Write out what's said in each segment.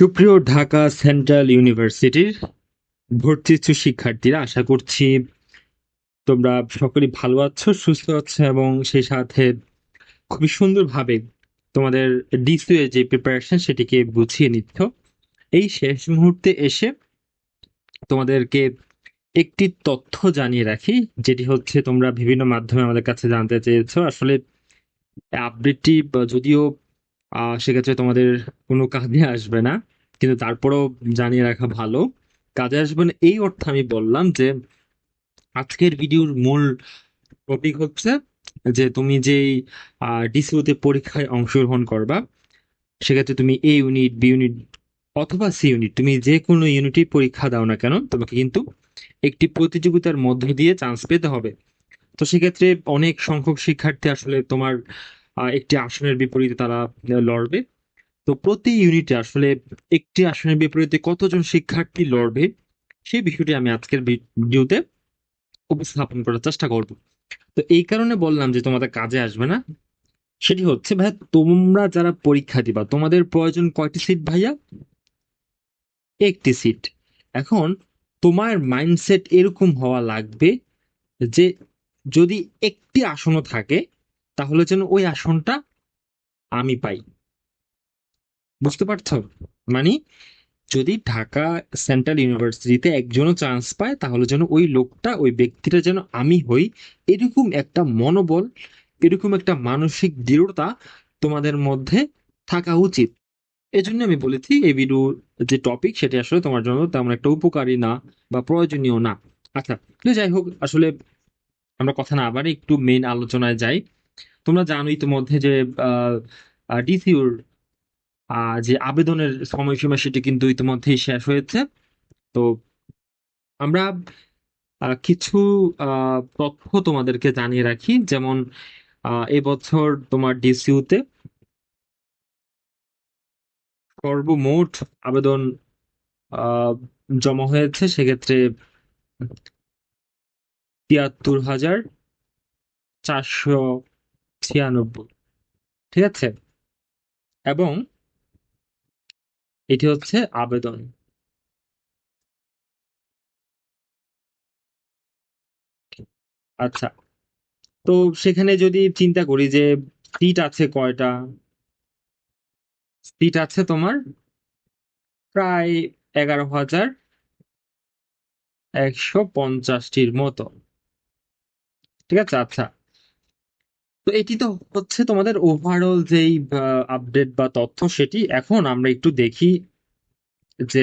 সুপ্রিয় ঢাকা সেন্ট্রাল ইউনিভার্সিটির ভর্তি ইচ্ছুক শিক্ষার্থীরা, আশা করছি তোমরা সকলেই ভালো আছো, সুস্থ আছো এবং সেই সাথে খুবই সুন্দরভাবে তোমাদের ডিসিউ এর যে প্রিপারেশন সেটিকে গুছিয়ে নিচ্ছ। এই শেষ মুহূর্তে এসে তোমাদেরকে একটি তথ্য জানিয়ে রাখি, যেটি হচ্ছে তোমরা বিভিন্ন মাধ্যমে আমাদের কাছে জানতে চেয়েছো। আসলে আপডেটটি যদিও সেক্ষেত্রে তোমাদের কোনো কাজে আসবে না। কিন্তু তারপরেও জানিয়ে রাখা ভালো। কাজে আসবে না এই অর্থে আমি বললাম যে আজকের ভিডিওর মূল টপিক হচ্ছে যে তুমি যেই ডিসিওতে পরীক্ষায় অংশগ্রহণ করবা সেক্ষেত্রে তুমি এ ইউনিট বি ইউনিট অথবা সি ইউনিট তুমি যে কোনো ইউনিটই পরীক্ষা দাও না কেন তোমাকে কিন্তু একটি প্রতিযোগিতার মধ্য দিয়ে চান্স পেতে হবে। তো সেক্ষেত্রে অনেক সংখ্যক শিক্ষার্থী আসলে তোমার আহ, একটি আসনের বিপরীতে তারা লড়বে। তো প্রতি ইউনিটে আসলে একটি আসনের বিপরীতে কতজন শিক্ষার্থী লড়বে, সেই বিষয়টি আমি আজকের ভিডিওতে উপস্থাপন করার চেষ্টা করব। তো এই কারণে বললাম যে তোমাদের কাজে আসবে না। সেটি হচ্ছে, ভাইয়া, তোমরা যারা পরীক্ষা দিবা, তোমাদের প্রয়োজন কয়টি সিট ভাইয়া? একটি সিট এখন তোমার মাইন্ডসেট এরকম হওয়া লাগবে যে যদি একটি আসনও থাকে তাহলে যেন ওই আসনটা আমি পাই। বুঝতে পারছ? মানে যদি ঢাকা সেন্ট্রাল ইউনিভার্সিটিতে একজনও চান্স পায়, তাহলে যেন ওই লোকটা, ওই ব্যক্তিটা যেন আমি হই, এরকম একটা মনোবল, এরকম একটা মানসিক দৃঢ়তা তোমাদের মধ্যে থাকা উচিত। এজন্য আমি বলেছি, এই ভিডিও যে টপিক সেটি আসলে তোমার জন্য তেমন একটা উপকারী না বা প্রয়োজনীয় না। আচ্ছা যাই হোক, আসলে আমরা কথা না আবার একটু মেন আলোচনায় যাই। তোমরা জানো ইতিমধ্যে যে ডিসিউর যে আবেদনের সময়সীমা সেটি কিন্তু ইতিমধ্যেই শেষ হয়েছে। তো আমরা কিছু তথ্য তোমাদেরকে জানিয়ে রাখি। যেমন এবছর তোমার ডিসিউতে সর্বমোট আবেদন জমা হয়েছে সেক্ষেত্রে তিয়াত্তর হাজার চারশো ছিয়ানব্বই। ঠিক আছে? এবং এটি হচ্ছে আবেদন। আচ্ছা তো সেখানে যদি চিন্তা করি যে সিট আছে কয়টা? সিট আছে তোমার প্রায় এগারো হাজার একশো পঞ্চাশটির মতো। ঠিক আছে? আচ্ছা তো এটি তো হচ্ছে তোমাদের ওভারঅল যেই আপডেট বা তথ্য সেটি, এখন আমরা একটু দেখি যে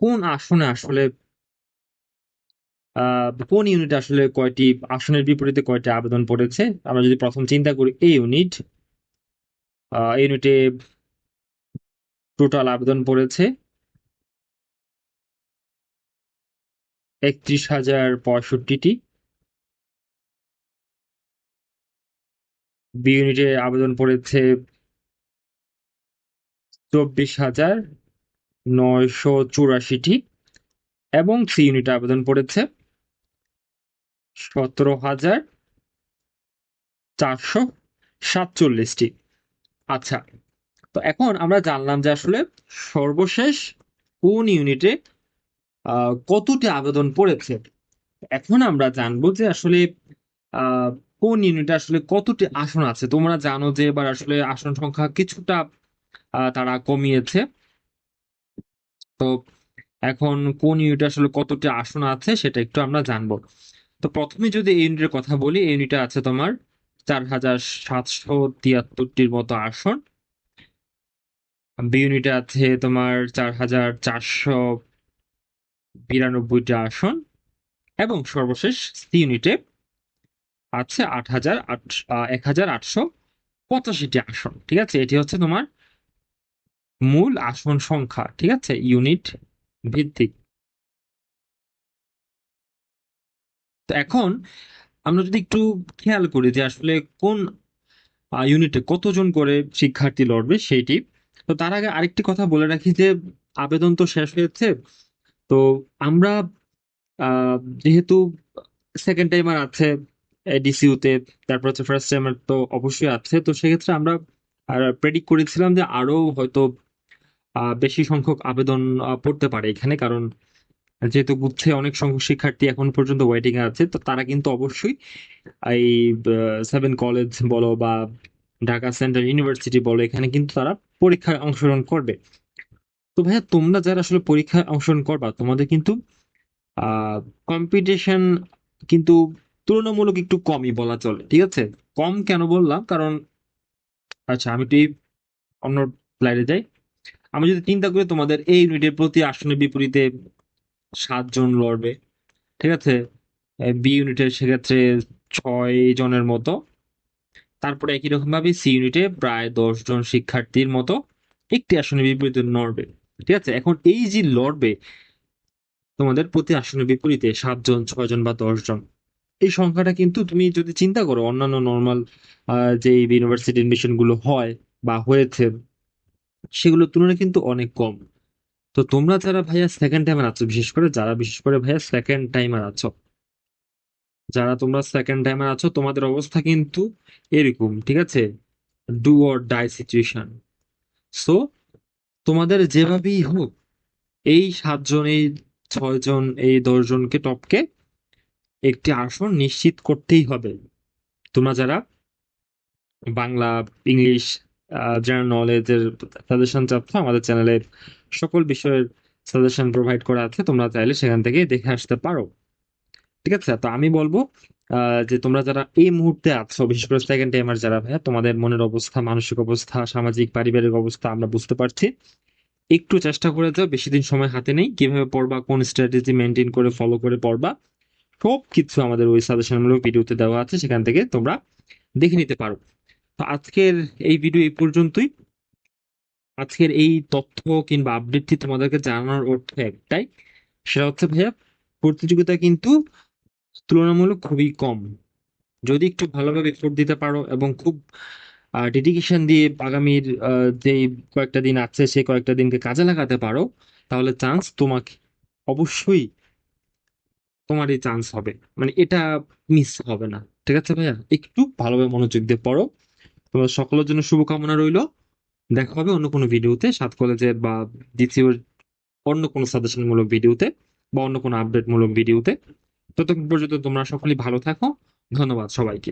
কোন আসনে আসলে কোন ইউনিটে আসলে কয়টি, আসনের বিপরীতে কয়টি আবেদন পড়েছে। আমরা যদি প্রথম চিন্তা করি এই ইউনিট ইউনিটে টোটাল আবেদন পড়েছে একত্রিশ হাজার পঁয়ষট্টিটি। বি ইউনিটে আবেদন পড়েছে চব্বিশ হাজার নয়শো চুরাশিটি এবং সি ইউনিটে আবেদন পড়েছে সতেরো হাজার চারশো সাতচল্লিশটি। আচ্ছা তো এখন আমরা জানলাম যে আসলে সর্বশেষ কোন ইউনিটে কতটি আবেদন পড়েছে। এখন আমরা জানব যে আসলে কোন ইউনিটে আসলে কতটি আসন আছে? তোমরা জানো যে এবার আসলে আসন সংখ্যা কিছুটা তারা কমিয়েছে। তো এখন কোন ইউনিটে আসলে কতটি আসন আছে সেটা একটু আমরা জানব। তো প্রথমে যদি এই ইউনিটের কথা বলি, এই ইউনিটে আছে তোমার চার হাজার সাতশো তিয়াত্তরটির মতো আসন। বি ইউনিটে আছে তোমার চার হাজার চারশো বিরানব্বইটি আসন। এবং সর্বশেষ সি ইউনিটে আছে আট হাজার এক হাজার আটশো পঁচাশিটি আসন, ঠিক আছে? এটি হচ্ছে তোমার মূল আসন সংখ্যা, ঠিক আছে? ইউনিট ভিত্তিক। তো এখন আমরা যদি একটু খেয়াল করি যে আসলে কোন ইউনিটে কতজন করে শিক্ষার্থী লড়বে সেইটি। তো তার আগে আরেকটি কথা বলে রাখি যে আবেদন তো শেষ হয়েছে। তো আমরা যেহেতু সেকেন্ড টাইমার আছে ডিসিউতে তারপর হচ্ছে ফার্স্ট টাইমার তো অবশ্যই আছে। তো সেক্ষেত্রে আমরা প্রেডিক্ট করেছিলাম যে আরও হয়তো বেশি সংখ্যক আবেদন পড়তে পারে এখানে। কারণ যেহেতু গুচ্ছে অনেক সংখ্যক শিক্ষার্থী এখন পর্যন্ত ওয়েটিং এ আছে, তো তারা কিন্তু অবশ্যই এই সেভেন কলেজ বলো বা ঢাকা সেন্ট্রাল ইউনিভার্সিটি বলো, এখানে কিন্তু তারা পরীক্ষায় অংশগ্রহণ করবে। তো ভাইয়া, তোমরা যারা আসলে পরীক্ষায় অংশগ্রহণ করবা, তোমাদের কিন্তু কম্পিটিশন কিন্তু তুলনামূলক একটু কমই বলা চলে, ঠিক আছে? কম কেন বললাম? কারণ আচ্ছা আমি একটু অন্য স্লাইডে যাই। আমি যদি চিন্তা করি তোমাদের এই ইউনিটের প্রতি আসনের বিপরীতে সাতজন লড়বে, ঠিক আছে? বি ইউনিটের সেক্ষেত্রে ছয় জনের মতো। তারপরে একই রকম ভাবে সি ইউনিটে প্রায় দশ জন শিক্ষার্থীর মতো একটি আসনের বিপরীতে লড়বে ঠিক আছে? এখন এই যে লড়বে, তোমাদের প্রতি আসনের বিপরীতে সাতজন, ছয়জন বা দশ জন এই সংখ্যাটা কিন্তু তুমি যদি চিন্তা করো, অন্যান্য নর্মাল যে ইউনিভার্সিটি এডমিশনগুলো হয় বা হয়েছে, সেগুলোর তুলনায় কিন্তু অনেক কম। তো তোমরা যারা ভাইয়া সেকেন্ড টাইমার আছো, বিশেষ করে যারা, বিশেষ করে ভাইয়া সেকেন্ড টাইমার আছো, যারা তোমরা সেকেন্ড টাইমার আছো, তোমাদের অবস্থা কিন্তু এরকম, ঠিক আছে? Do or die situation so তোমাদের যেভাবেই হোক, এই সাতজন, এই ছয়জন, এই দশজনকে টপকে একটি আসন নিশ্চিত করতেই হবে। তোমরা যারা বাংলা, ইংলিশ জেনারেল নলেজের সাজেশন চাচ্ছ, আমাদের চ্যানেলে সকল বিষয়ের সাজেশন প্রোভাইড করা আছে, তোমরা চাইলে সেখান থেকে দেখে আসতে পারো। ঠিক আছে? তো আমি বলব যে তোমরা যারা এই মুহূর্তে আছো, বিশেষ করে সেকেন্ড টাইমার যারা, ভাইয়া, তোমাদের মনের অবস্থা, মানসিক অবস্থা, সামাজিক, পারিবারিক অবস্থা আমরা বুঝতে পারছি। একটু চেষ্টা করে যাও, বেশি দিন সময় হাতে নেই। কীভাবে পড়বা, কোন স্ট্র্যাটেজি মেনটেন করে ফলো করে পড়বা। সব কিছু আমাদের ওই সাজেশনমূলক ভিডিওতে দেওয়া আছে, সেখান থেকে তোমরা দেখে নিতে পারো। তো আজকের এই ভিডিও এই পর্যন্তই। আজকের এই তথ্য কিংবা আপডেটটি তোমাদেরকে জানানোর অর্থ একটাই, সেটা হচ্ছে ভাইয়া, প্রতিযোগিতা কিন্তু তুলনামূলক খুবই কম। যদি একটু ভালোভাবে এফোর্ট দিতে পারো এবং খুব ডেডিকেশন দিয়ে আগামীর যে কয়েকটা দিন আছে সেই কয়েকটা দিনকে কাজে লাগাতে পারো, তাহলে চান্স তোমাকে অবশ্যই তোমারই চান্স হবে। মানে এটা মিস হবে না। ঠিক আছে ভাইয়া? একটু ভালোভাবে মনোযোগ দিয়ে পড়ো। তোমার সকলের জন্য শুভকামনা রইল। দেখা হবে অন্য কোনো ভিডিওতে। সাত কলেজের বা দ্বিতীয় অন্য কোনো সাজেশনমূলক ভিডিওতে বা অন্য কোনো আপডেটমূলক ভিডিওতে। ততক্ষণ পর্যন্ত তোমরা সকলেই ভালো থাকো। ধন্যবাদ সবাইকে।